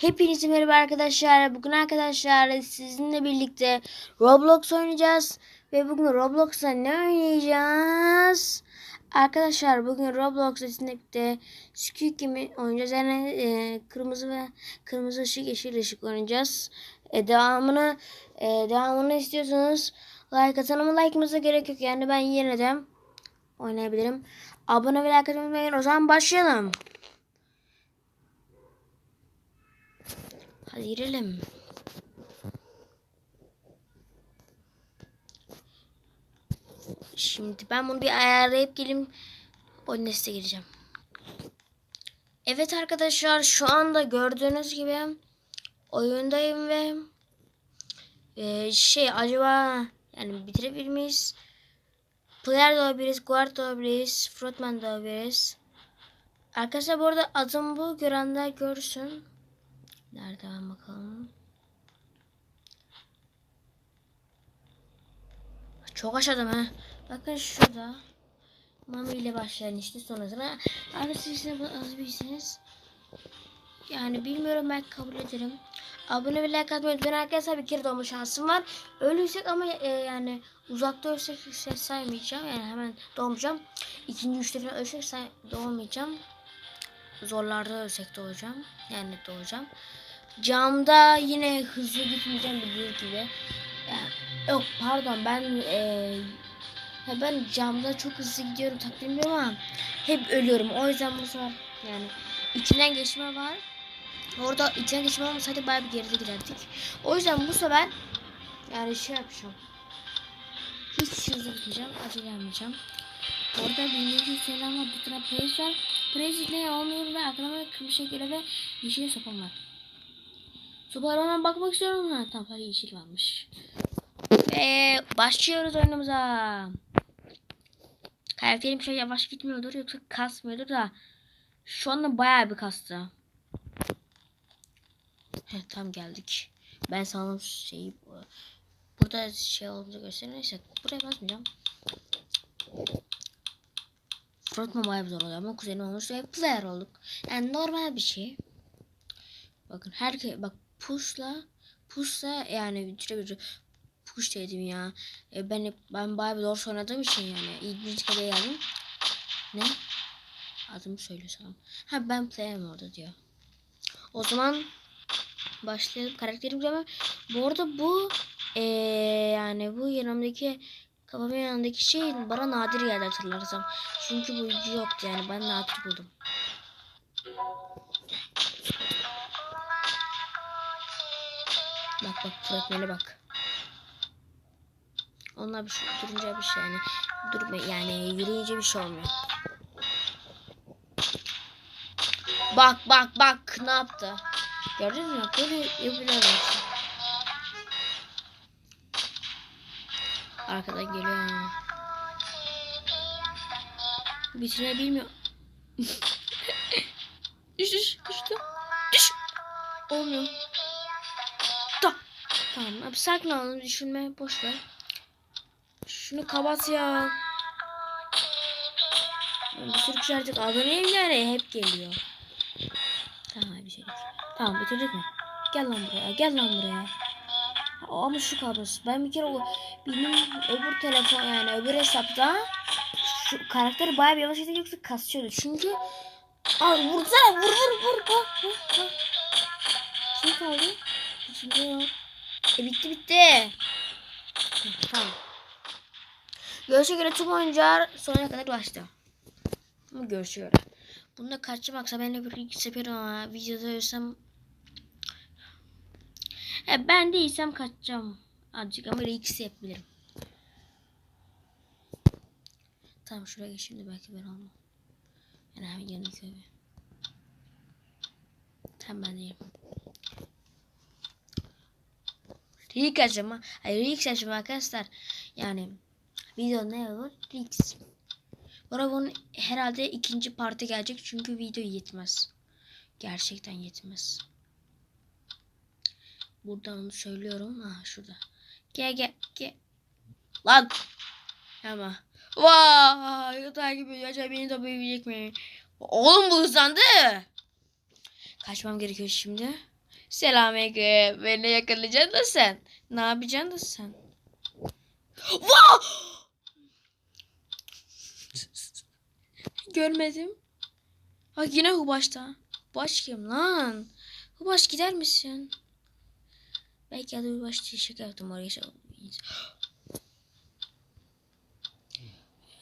Hepinize merhaba arkadaşlar. Bugün arkadaşlar sizinle birlikte Roblox oynayacağız. Ve bugün Roblox'ta ne oynayacağız? Arkadaşlar bugün Roblox'ta sizinle birlikte Squid Game'i oynayacağız. Yani e, kırmızı ve kırmızı ışık yeşil ışık oynayacağız. E, devamını e, devamını istiyorsanız like atın ama like'ınıza gerek yok. Yani ben yine de oynayabilirim. Abone ve like atmayı. O zaman başlayalım. Hadi girelim. Şimdi ben bunu bir ayarlayıp geleyim. Bonnes'e gireceğim. Evet arkadaşlar şu anda gördüğünüz gibi oyundayım ve e, şey acaba yani bitirebilir miyiz? Player de olabiliriz, guard da olabiliriz, frontman da olabiliriz. Arkadaşlar bu arada adım bu görenler görsün. Nereden bakalım? Çok aşağıda mı? Bakın şurada. Mami ile başlayan işte sonrasında. Arkadaşlar az bilseniz. Yani bilmiyorum ben kabul ederim. Abone ve like atmayı unutmayın arkadaşlar bir kere doğma şansım var. Ölürsek ama e, yani uzakta ölsek ses saymayacağım. Yani hemen doğmayacağım. İkinci üçte falan ölsek doğmayacağım. Zorlarda ölsek doğacağım. Yani doğacağım. Camda yine hızlı gitmeyeceğim bildiğiniz gibi. Yok pardon ben e, ben camda çok hızlı gidiyorum tak bilmiyorum ama hep ölüyorum. O yüzden bu sefer yani içinden geçme var. Orada içinden geçme olmasaydı bayağı bir geride giderdik. O yüzden bu sefer yani şey yapacağım. Hiç hızlı gitmeyeceğim. Acele yapmayacağım. Orada bildiğiniz selam var. Bir tane praise var. Ne olmuyor ve aklıma kırmızı şekilde ve yeşil sopam var. Hemen bakmak istiyorum. Ha tamam hayır yeşil varmış. Ve başlıyoruz oyunumuza. Karakterim şey yavaş gitmiyordur yoksa kasmıyordur da şu anda bayağı bir kastı. He tam geldik. Ben sanırım şeyi burada şey olduğunu göstereyim. Neyse buraya basmayacağım. Frontman bayağı bir zor oluyor ama kuzenim olmuş ve player olduk. Yani normal bir şey. Bakın herkes bak pushla pushla yani bitirebilir. Push dedim ya. E, ben ben bayağı bir zor oynadığım için yani ilk bir kere geldim. Ne? Adımı söylesem. Ha ben player'im orada diyor. O zaman başlayalım karakterim ama bu arada bu ee, yani bu yanımdaki kafamın yanındaki şey bana nadir geldi hatırlarsam. Çünkü bu yoktu yani ben nadir buldum. Bak bak fragmene bak. Onlar bir şey durunca bir şey yani durma yani yürüyünce bir şey olmuyor. Bak bak bak ne yaptı? Gördün mü? Böyle yapıyorlar. Arkadan geliyor. Bitirebilmiyor. düş düş düştü. Düş. Olmuyor. Tamam abi sakin olun düşünme boş ver. Şunu kapat ya. Bir sürü kişi artık aboneyim yani hep geliyor. Tamam bir şey. Tamam bitirdik mi? Gel lan buraya gel lan buraya. Ama şu kablosu. Ben bir kere o benim öbür telefon yani öbür hesapta şu karakteri bayağı bir yavaş yoksa kasıyordu. Çünkü Aa vursana vur vur vur. Ha, ha, ha. Kim kaldı? İçinde yok. E bitti bitti. Tamam. Görüşe göre tüm oyuncular sonuna kadar ulaştı. Ama görüşe göre. Bunda kaçmaksa ben de bir iki sefer ama videoda ölsem e, ben değilsem kaçacağım. Azıcık ama ikisi yapabilirim. Tamam şuraya geç şimdi belki ben olmam. Yani hemen yanındaki evi. Tamam ben değilim. Rick açımı. Hayır Rick açımı arkadaşlar. Yani video ne olur? Rick. Bana bunun herhalde ikinci parti gelecek çünkü video yetmez. Gerçekten yetmez. Buradan söylüyorum. Ha şurada. Gel gel gel. Lan. Ama. Vay. Takip ediyor. Acaba beni büyüyecek mi? Oğlum bu hızlandı. Kaçmam gerekiyor şimdi. Selamünaleyküm. Beni yakalayacaksın da sen. Ne yapacaksın da sen? Vaa! Görmedim. Bak yine Hubaş'ta. Hubaş kim lan? Hubaş gider misin? Belki adı Hubaş diye şaka yaptım oraya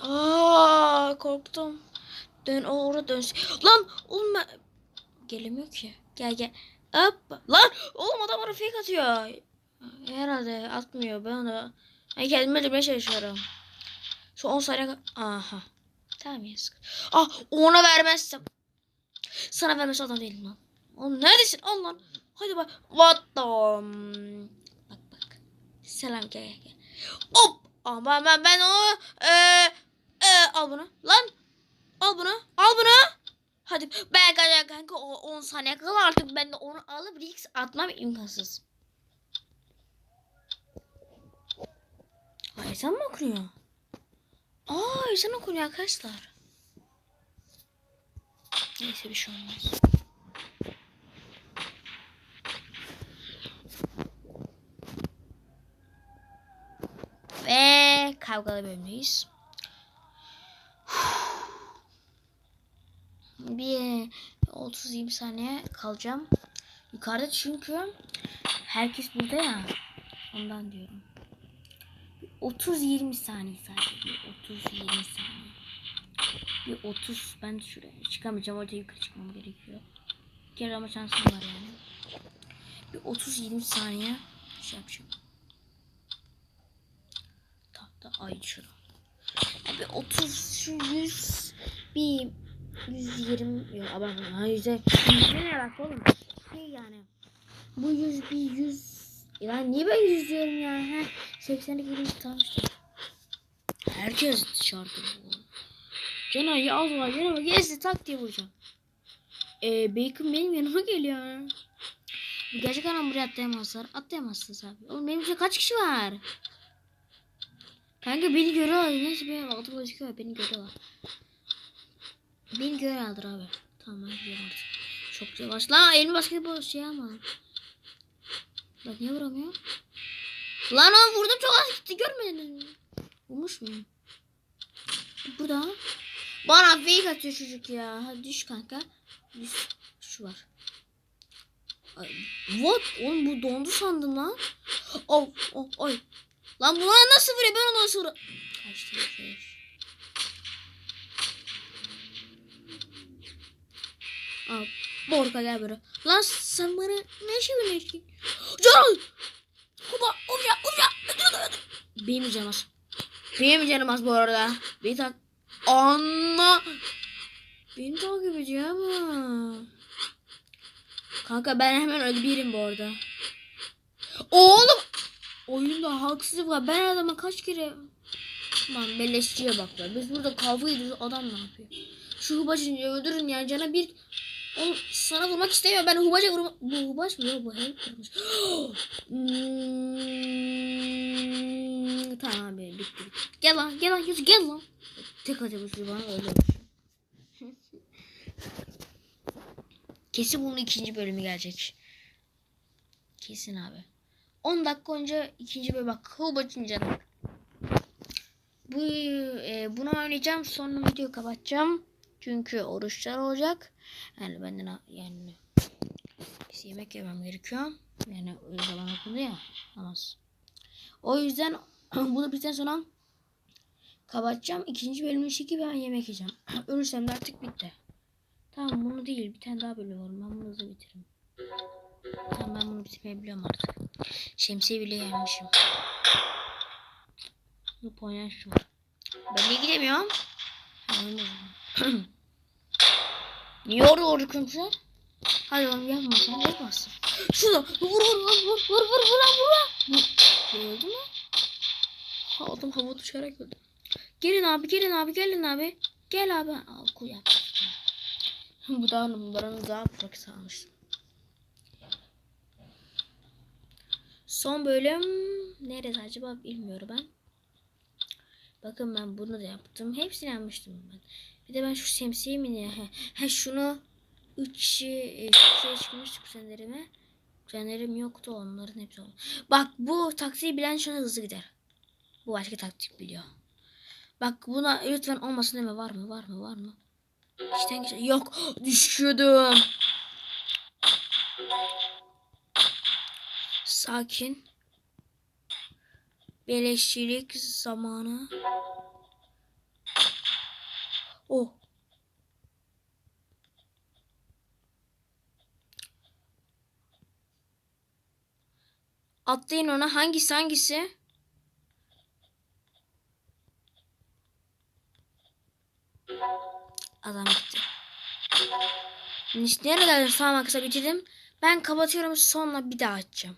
Aa korktum. Dön orada dönsün. Lan ben... Gelemiyor ki. Gel gel. Hop. Lan oğlum adam bana fake atıyor. Herhalde atmıyor. Ben onu... Ben kendimi öldürmeye çalışıyorum. Şu 10 saniye... Aha. Tamam yazık. Ah ona vermezsem. Sana vermesi adam değilim lan. Oğlum neredesin? Al lan. Hadi bak. What the... Bak bak. Selam gel gel gel. Hop. Ama ben ben o... Ee, ee, al bunu. Lan. Al bunu. Al bunu. Hadi ben kaçacağım kanka o 10 saniye kala artık ben de onu alıp Rix atmam imkansız. Aa ezan mı okunuyor? Aa ezan okunuyor arkadaşlar. Neyse bir şey olmaz. Ve kavgalı bölümdeyiz. Bir 30-20 saniye kalacağım. Yukarıda çünkü herkes burada ya. Ondan diyorum. 30-20 saniye sadece. Bir 30-20 saniye. Bir 30 ben şuraya çıkamayacağım. Orada yukarı çıkmam gerekiyor. Bir kere ama şansım var yani. Bir 30-20 saniye şey yapacağım. Tahta ay şurada. Bir 30 şu 100 bir 120 yok abartma. Ha yüze. Yüze ne alaka oğlum? Şey yani. Bu 100 bir 100 yani niye ben 100 diyorum ya? Ha 80'lik 20 tamam işte. Herkes şarkı bu. Cana ya Allah yanıma gelsin tak diye vuracağım. Ee, Bacon benim yanıma geliyor. Gerçek anam buraya atlayamazlar. Atlayamazsınız abi. Oğlum benim için kaç kişi var? Kanka beni görüyorlar. Neyse benim altı gözüküyor. Beni görüyorlar. Beni görüyorlar abi. Tamam ben gidiyorum artık. Çok yavaş. Lan elimi basketbol şey ama. Bak niye vuramıyor? Lan o vurdum çok az gitti görmedin mi? Vurmuş muyum? Burada. Bana fake atıyor çocuk ya. Hadi düş kanka. Düş. Şu var. Ay, what? Oğlum bu dondu sandım lan. Oh, oh, oy. Lan bu bana nasıl vuruyor? Ben onu nasıl vuruyorum? Kaçtı. Şey. Al. Borka gel böyle. Lan sen bana ne şey veriyorsun? Canım. Hopa, hopa, hopa. Benim canım az. Benim canım az bu arada. Bir tak. Anla. Beni takip ediyor ama. Kanka ben hemen ölebilirim bu arada. Oğlum. Oyunda haksızlık var. Ben adama kaç kere... Lan beleşçiye bak be. Biz burada kavga ediyoruz. Adam ne yapıyor? Şu hubacını öldürün ya. Cana bir... Oğlum sana vurmak istemiyor. Ben hubaca vurma... Bu hubaç mı? Yok bu help vurmuş. Tamam abi bitti. Gel lan gel lan Yusuf gel lan. Tek atıyormuş bir bana öyle. Kesin bunun ikinci bölümü gelecek. Kesin abi. 10 dakika önce ikinci bölüm bak Hubaç'ın canı. Bu e, bunu oynayacağım sonra videoyu kapatacağım. Çünkü oruçlar olacak. Yani benden yani işte yemek yemem gerekiyor. Yani o zaman okundu ya namaz. O yüzden bunu bizden sonra kapatacağım. İkinci bölümü çekip ben yemek yiyeceğim. Ölürsem de artık bitti. Tamam bunu değil. Bir tane daha bölüm var. Ben bunu hızlı bitiririm. Tamam ben bunu bitirmeyi biliyorum artık. Şemsiye bile yenmişim. Bu şu var. Ben niye gidemiyorum? Oynayalım. niye orada orada kimse? Hadi oğlum yapma sen yapmazsın. Şunu vur vur vur vur vur vur vur vur öldü mü? Aldım hava uçarak öldü. Gelin abi gelin abi gelin abi. Gel abi. Al kuyak. Bu da numaranı daha bırak sağmıştım. Son bölüm nerede acaba bilmiyorum ben. Bakın ben bunu da yaptım. Hepsini yapmıştım ben. Bir de ben şu şemsiye mi ne? He, he şunu 3 kişi e, şeye çıkmıştık senlerime. Canerim yoktu onların hepsi. Bak bu taksiyi bilen şu an hızlı gider. Bu başka taktik biliyor. Bak buna lütfen olmasın deme var mı var mı var mı? İşten geçer. Yok düşüyordum. Sakin. Beleşçilik zamanı. Oh. Atlayın ona. Hangisi hangisi? Adam gitti. Geldim? Tamam arkadaşlar bitirdim. Ben kapatıyorum sonra bir daha açacağım.